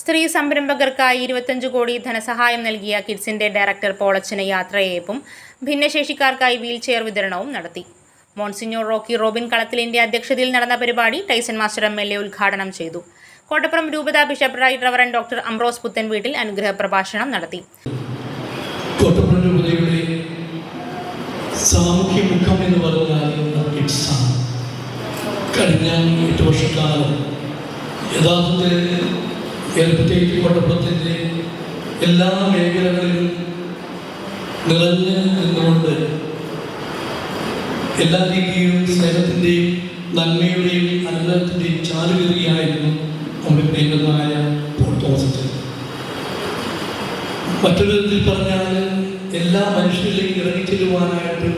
സ്ത്രീ സംരംഭകർക്കായി ഇരുപത്തഞ്ച് കോടി ധനസഹായം നൽകിയ കിഡ്സിന്റെ ഡയറക്ടർ പോളച്ചന യാത്രയേപ്പും ഭിന്നശേഷിക്കാർക്കായി വീൽചെയർ വിതരണവും നടത്തി. മോൺസിഞ്ഞോർ റോക്കി റോബിൻ കളത്തിലിന്റെ അധ്യക്ഷതയിൽ നടന്ന പരിപാടി Tyson master M L A ഉദ്ഘാടനം ചെയ്തു. കോട്ടപ്പുറം രൂപത bishop right reverend doctor Ambrose Puthenveettil അനുഗ്രഹ പ്രഭാഷണം നടത്തി. കോട്ടപ്പുറം കഴിഞ്ഞ എട്ട് വർഷക്കാലം യഥാർത്ഥത്തിൽ പ്രത്യേകിച്ച് കോട്ടപ്പുറത്തിന്റെ എല്ലാ മേഖലകളിലും നിറഞ്ഞ് നിന്നുകൊണ്ട് എല്ലാ രീതിയിലും സ്നേഹത്തിന്റെയും നന്മയുടെയും അനുഗ്രഹത്തിന്റെയും ചാലുകറിയായിരുന്നു നമ്മുടെ പ്രിയങ്കരനായ പോൾ തോമസ്. മറ്റൊരു വിധത്തിൽ പറഞ്ഞാൽ എല്ലാ മനുഷ്യരിലേക്ക് ഇറങ്ങിച്ചെല്ലുവാനായിട്ട്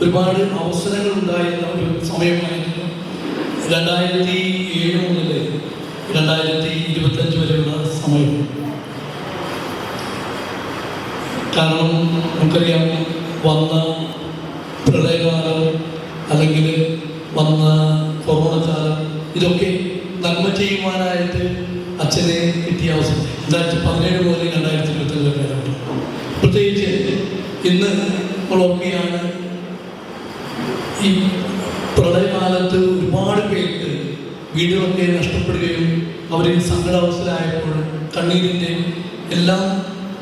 ഒരുപാട് അവസരങ്ങൾ ഉണ്ടായിരുന്ന ഒരു സമയമായിരുന്നു. രണ്ടായിരത്തി ഏഴ് മുതൽ രണ്ടായിരത്തി ഇരുപത്തഞ്ച് വരെയുള്ള സമയം. കാരണം നമുക്കറിയാം വന്ന പ്രളയകാലം അല്ലെങ്കിൽ വന്ന കൊറോണ കാലം ഇതൊക്കെ നന്മ ചെയ്യുവാനായിട്ട് അച്ഛനെ കിട്ടിയ അവസരം. രണ്ടായിരത്തി പതിനേഴ് മുതൽ രണ്ടായിരത്തി ഇരുപത്തഞ്ച് വരെ പ്രത്യേകിച്ച് ഇന്ന് നമ്മളൊക്കെയാണ് ഈ പ്രളയകാലത്ത് ഒരുപാട് പേർക്ക് വീടുകളൊക്കെ നഷ്ടപ്പെടുകയും അവരിൽ സങ്കടാവസ്ഥയിലായപ്പോൾ കണ്ണീരിന്റെ എല്ലാം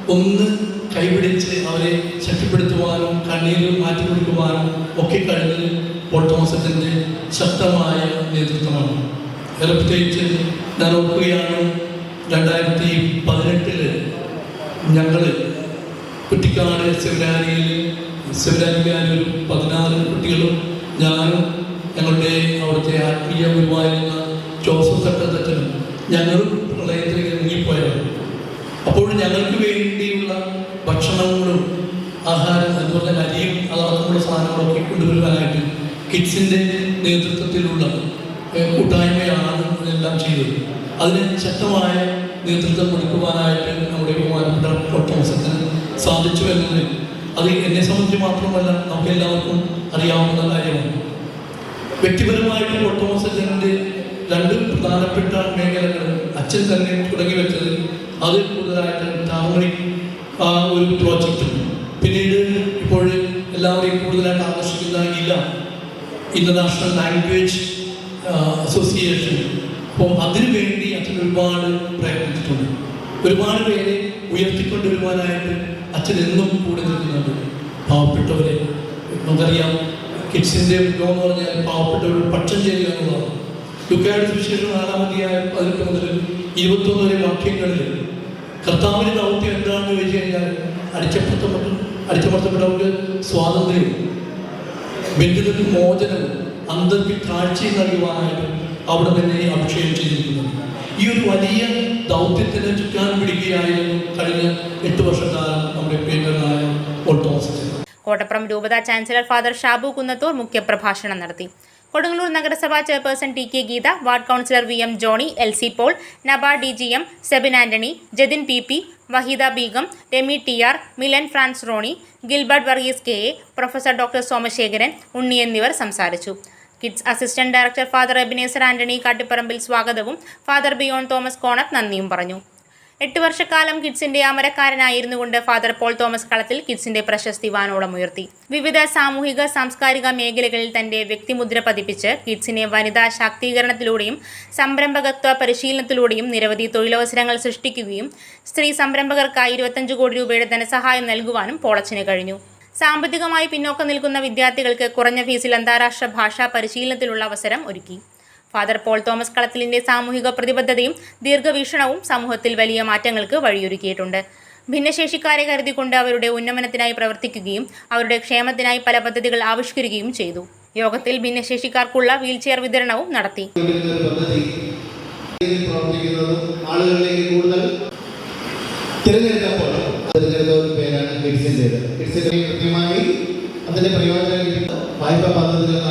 ഒന്ന് കൈപിടിച്ച് അവരെ ശക്തിപ്പെടുത്തുവാനും കണ്ണീര് മാറ്റി കൊടുക്കുവാനും ഒക്കെ കഴിഞ്ഞത് പോൾ തോമസത്തിന്റെ ശക്തമായ നേതൃത്വമാണ്. വേറെ പ്രത്യേകിച്ച് ഞാൻ ഓർക്കുകയാണ് രണ്ടായിരത്തി പതിനെട്ടിൽ ഞങ്ങൾ കുട്ടിക്കാട് സെമിനാരിയിൽ സെമിനാരിയിൽ പതിനാല് കുട്ടികളും ഞാനും ഞങ്ങളുടെ അവിടുത്തെ ആത്മീയ ഗുരുവായിരുന്ന ജോസഫ് തട്ടത്തച്ഛനും ഞങ്ങളും പ്രളയത്തിലേക്ക് ഇറങ്ങിപ്പോയതാണ് അപ്പോൾ ഞങ്ങൾക്ക് വേണ്ടിയുള്ള ഭക്ഷണങ്ങളും ആഹാരം അതുപോലെ അരിയും അതടക്കമുള്ള സാധനങ്ങളൊക്കെ കൊണ്ടുവരുവാനായിട്ട് കിഡ്സിന്റെ നേതൃത്വത്തിലുള്ള കൂട്ടായ്മയാണ് എല്ലാം ചെയ്തത്. അതിന് ശക്തമായ നേതൃത്വം കൊടുക്കുവാനായിട്ട് നമ്മുടെ ബഹുമാനപ്പെട്ട കോട്ടോസത്തിന് സാധിച്ചു എന്നത് അത് എന്നെ സംബന്ധിച്ച് മാത്രമല്ല നമുക്ക് എല്ലാവർക്കും അറിയാവുന്ന കാര്യമാണ്. വ്യക്തിപരമായിട്ട് ഓട്ടോമോസച്ചന്റെ രണ്ട് പ്രധാനപ്പെട്ട മേഖലകൾ അച്ഛൻ തന്നെ തുടങ്ങി വെച്ചത് അതിൽ കൂടുതലായിട്ട് ആ ഒരു പ്രോജക്റ്റും പിന്നീട് ഇപ്പോൾ എല്ലാവരെയും കൂടുതലായിട്ട് ആകർഷിക്കുന്ന ഇല്ല ഇന്റർനാഷണൽ ലാംഗ്വേജ് അസോസിയേഷൻ അപ്പോൾ അതിനു വേണ്ടി അച്ഛൻ ഒരുപാട് പ്രയത്നിച്ചിട്ടുണ്ട്. ഒരുപാട് പേരെ ഉയർത്തിക്കൊണ്ടുവരുവാനായിട്ട് അച്ഛൻ എന്നും കൂടെ നിൽക്കുന്നുണ്ട്. പാവപ്പെട്ടവരെ നമുക്കറിയാം കിഡ്സിന്റെ വിഭവം എന്ന് പറഞ്ഞാൽ പാവപ്പെട്ടവർ പക്ഷം ചെയ്യുക എന്നുള്ളതാണ് ലുക്കായുടെ സുവിശേഷം നാലാമതിയായ പതിനെട്ട് മുതൽ ഇരുപത്തൊന്ന് വരെ വാക്യങ്ങളിൽ കർത്താവിന്റെ ദൗത്യം എന്താണെന്ന് ചോദിച്ചു കഴിഞ്ഞാൽ അടിച്ചപ്പുറത്തപ്പെട്ട അടിച്ചമർത്തപ്പെട്ടവർക്ക് സ്വാതന്ത്ര്യവും ബന്ധിതർക്ക് മോചനവും അന്തർക്ക് കാഴ്ചയും നൽകുവാനായിട്ട് അവിടെ തന്നെ അഭിഷേകം ചെയ്തിരിക്കുന്നത്. ഈ ഒരു വലിയ ദൗത്യത്തിന് ചുറ്റാൻ പിടിക്കുകയായിരുന്നു കഴിഞ്ഞ എട്ട് വർഷക്കാലം നമ്മുടെ പ്രിയങ്കരനായ പോൾ തോമസ് അച്ഛൻ. കോട്ടപ്പുറം രൂപത ചാൻസലർ ഫാദർ ഷാബു കുന്നത്തൂർ മുഖ്യപ്രഭാഷണം നടത്തി. കൊടുങ്ങല്ലൂർ നഗരസഭാ chairperson T K Geetha ward councillor V M Johny L C Paul Naba D G M Sebin Antony Jathin P P Waheeda Beegum Rami T R Milan Frans Rony Gilbert Varghese K A professor doctor Somasekharan Unni എന്നിവർ സംസാരിച്ചു. Kids assistant director father Ebenezer Antony Kattipparambil സ്വാഗതവും father Biyon Thomas കോണത്ത് നന്ദിയും പറഞ്ഞു. എട്ട് വർഷക്കാലം കിഡ്സിന്റെ അമരക്കാരനായിരുന്നു കൊണ്ട് father Paul Thomas കളത്തിൽ കിഡ്സിന്റെ പ്രശസ്തി വാനോളമുയർത്തി വിവിധ സാമൂഹിക സാംസ്കാരിക മേഖലകളിൽ തന്റെ വ്യക്തിമുദ്ര പതിപ്പിച്ച് കിഡ്സിനെ വനിതാ ശാക്തീകരണത്തിലൂടെയും സംരംഭകത്വ പരിശീലനത്തിലൂടെയും നിരവധി തൊഴിലവസരങ്ങൾ സൃഷ്ടിക്കുകയും സ്ത്രീ സംരംഭകർക്കായി ഇരുപത്തഞ്ച് കോടി രൂപയുടെ ധനസഹായം നൽകുവാനും പോളച്ചിന് കഴിഞ്ഞു. സാമ്പത്തികമായി പിന്നോക്കം നിൽക്കുന്ന വിദ്യാർത്ഥികൾക്ക് കുറഞ്ഞ ഫീസിൽ അന്താരാഷ്ട്ര ഭാഷാ പരിശീലനത്തിലുള്ള അവസരം ഒരുക്കി. ഫാദർ പോൾ തോമസ് കളത്തിലിന്റെ സാമൂഹിക പ്രതിബദ്ധതയും ദീർഘവീക്ഷണവും സമൂഹത്തിൽ വലിയ മാറ്റങ്ങൾക്ക് വഴിയൊരുക്കിയിട്ടുണ്ട്. ഭിന്നശേഷിക്കാരെ കരുതിക്കൊണ്ട് അവരുടെ ഉന്നമനത്തിനായി പ്രവർത്തിക്കുകയും അവരുടെ ക്ഷേമത്തിനായി പല പദ്ധതികൾ ആവിഷ്കരിക്കുകയും ചെയ്തു. യോഗത്തിൽ ഭിന്നശേഷിക്കാർക്കുള്ള വീൽചെയർ വിതരണവും നടത്തി. തിരഞ്ഞെടുത്തപ്പോൾ പേരാണ് പ്രയോജനം വായ്പ പദ്ധതികൾ